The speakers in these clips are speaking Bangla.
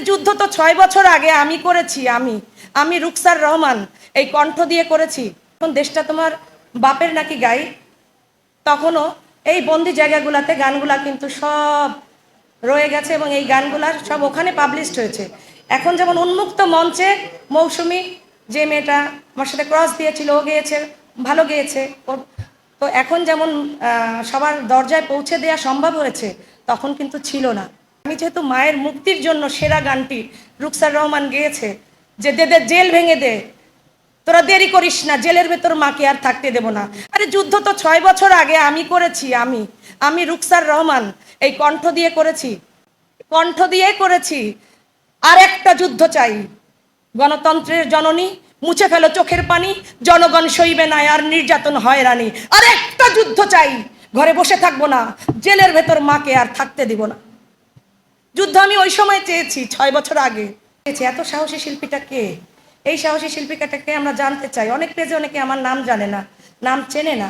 যুদ্ধ তো ছয় বছর আগে আমি করেছি, আমি। আমি রুকসার রহমান, এই কণ্ঠ দিয়ে করেছি। এখন দেশটা তোমার বাপের নাকি গাই, তখনও এই বন্দি জায়গাগুলাতে গানগুলা কিন্তু সব রয়ে গেছে এবং এই গানগুলা সব ওখানে পাবলিশড হয়েছে। এখন যেমন উন্মুক্ত মঞ্চে মৌসুমি যে মেয়েটা আমার সাথে ক্রস দিয়েছিল, ও গেয়েছে, ভালো গেয়েছে। ওর- তো এখন যেমন সবার দরজায় পৌঁছে দেওয়া সম্ভব হয়েছে, তখন কিন্তু ছিল না। আমি যেহেতু মায়ের মুক্তির জন্য সেরা গানটি রুকসার রহমান গেয়েছে, যে দে জেল ভেঙে দে, তোরা দেরি করিস না, জেলের ভেতর মাকে আর থাকতে দেব না। আরে যুদ্ধ তো ছয় বছর আগে আমি করেছি, আমি আমি রুকসার রহমান, এই কণ্ঠ দিয়ে করেছি, কণ্ঠ দিয়ে করেছি, আর একটা যুদ্ধ চাই। গণতন্ত্রের জননী, মুছে ফেলো চোখের পানি, জনগণ সইবে না আর নির্যাতন হয়রানি আর একটা যুদ্ধ চাই, ঘরে বসে থাকব না, জেলের ভেতর মাকে আর থাকতে দিব না। যুদ্ধ আমি ওই সময় চেয়েছি, ছয় বছর আগে। চেয়েছি, এত সাহসী শিল্পীটা কে? এই সাহসী শিল্পীটাকে আমরা জানতে চাই। অনেক পেজে অনেকে আমার নাম জানে না, নাম চেনে না।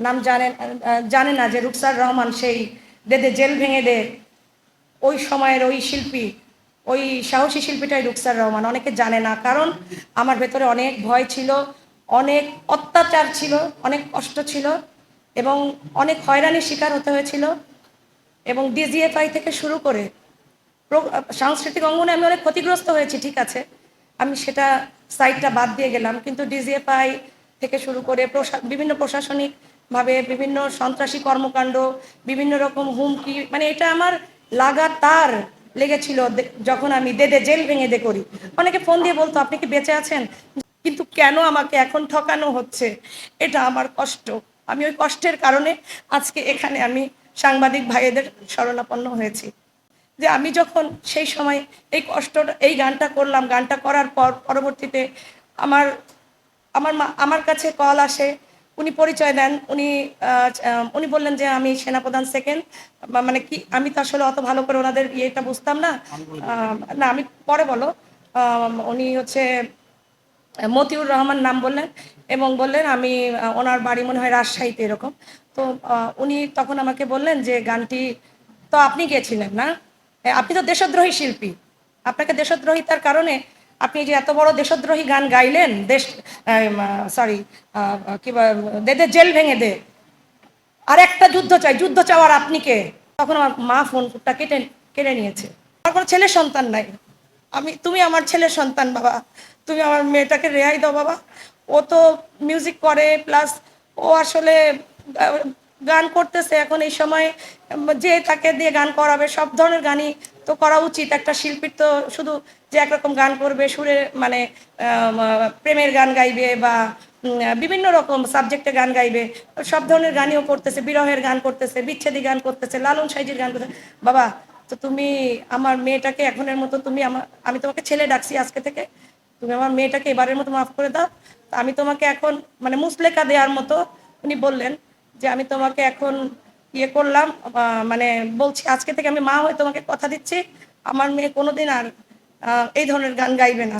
নাম জানে জানে না যে রুকসার রহমান সেই দে দে জেল ভেঙে দে। ওই সময়ের ওই শিল্পী, ওই সাহসী শিল্পীটাই রুকসার রহমান। অনেকে জানে না, কারণ আমার ভেতরে অনেক ভয় ছিল, অনেক অত্যাচার ছিল, অনেক কষ্ট ছিল, এবং অনেক হয়রানির শিকার হতে হয়েছিল, এবং ডিজিএফআই থেকে শুরু করে সাংস্কৃতিক অঙ্গনে আমি অনেক ক্ষতিগ্রস্ত হয়েছি, ঠিক আছে। আমি সেটা সাইটটা বাদ দিয়ে গেলাম, কিন্তু ডিজিএফআই থেকে শুরু করে বিভিন্ন প্রশাসনিকভাবে বিভিন্ন সন্ত্রাসী কর্মকাণ্ড, বিভিন্ন রকম হুমকি মানে এটা আমার লাগাতার লেগেছিল যখন আমি দে দে জেল ভেঙে দে করি। অনেকে ফোন দিয়ে বলতো, আপনি কি বেঁচে আছেন? কিন্তু কেন আমাকে এখন ঠকানো হচ্ছে? এটা আমার কষ্ট। আমি ওই কষ্টের কারণে আজকে এখানে আমি সাংবাদিক ভাইদের শরণাপন্ন হয়েছি। যে আমি যখন সেই সময় এই কষ্টটা এই গানটা করলাম গানটা করার পর পরবর্তীতে আমার আমার মা আমার কাছে কল আসে উনি পরিচয় দেন উনি উনি বললেন যে আমি সেনাপ্রধান সেকেন্ড মানে কি আমি তো আসলে অত ভালো করে ওনাদের ইয়েটা বুঝতাম না। না আমি পরে বলো। উনি হচ্ছে মতিউর রহমান নাম বললেন এবং বললেন আমি ওনার বাড়ি মনে হয় রাজশাহীতে এরকম। তো উনি তখন আমাকে বললেন যে গানটি তো আপনি গেছিলেন না? আপনি তো দেশদ্রোহী শিল্পী। আপনাকে দেশদ্রোহিতার কারণে আপনি যে এত বড় দেশদ্রোহী গান গাইলেন, দেশ সরি কি দে দে, জেল ভেঙে দে। আর একটা যুদ্ধ চাই, যুদ্ধ চাওয়ার আপনি কে? তখন আমার মা ফোনটা কেটে, কেড়ে নিয়েছে। আমার কোনো ছেলে সন্তান নাই। আমি, তুমি আমার ছেলের সন্তান, বাবা। তুমি আমার মেয়েটাকে রেহাই দাও, বাবা। ও তো মিউজিক করে প্লাস ও আসলে গান করতেছে, এখন এই সময় যে তাকে দিয়ে গান করাবে, সব ধরনের গানই তো করা উচিত। একটা শিল্পীর তো শুধু যে একরকম গান করবে, সুরে মানে প্রেমের গান গাইবে বা বিভিন্ন রকম সাবজেক্টে গান গাইবে, সব ধরনের গানইও করতেছে। বিরহের গান করতেছে, বিচ্ছেদি গান করতেছে, লালন সাইজির গান করতেছে। বাবা, তো তুমি আমার মেয়েটাকে এখনের মতো তুমি আমার আমি তোমাকে ছেলে ডাকছি আজকে থেকে। তুমি আমার মেয়েটাকে এবারের মতো মাফ করে দাও। আমি তোমাকে এখন মানে মুসলেকা দেওয়ার মতো, উনি বললেন যে আমি তোমাকে এখন ইয়ে করলাম মানে বলছি, আজকে থেকে আমি মা হয়ে তোমাকে কথা দিচ্ছি। আমার মেয়ে কোনোদিন আর এই ধরনের গান গাইবে না।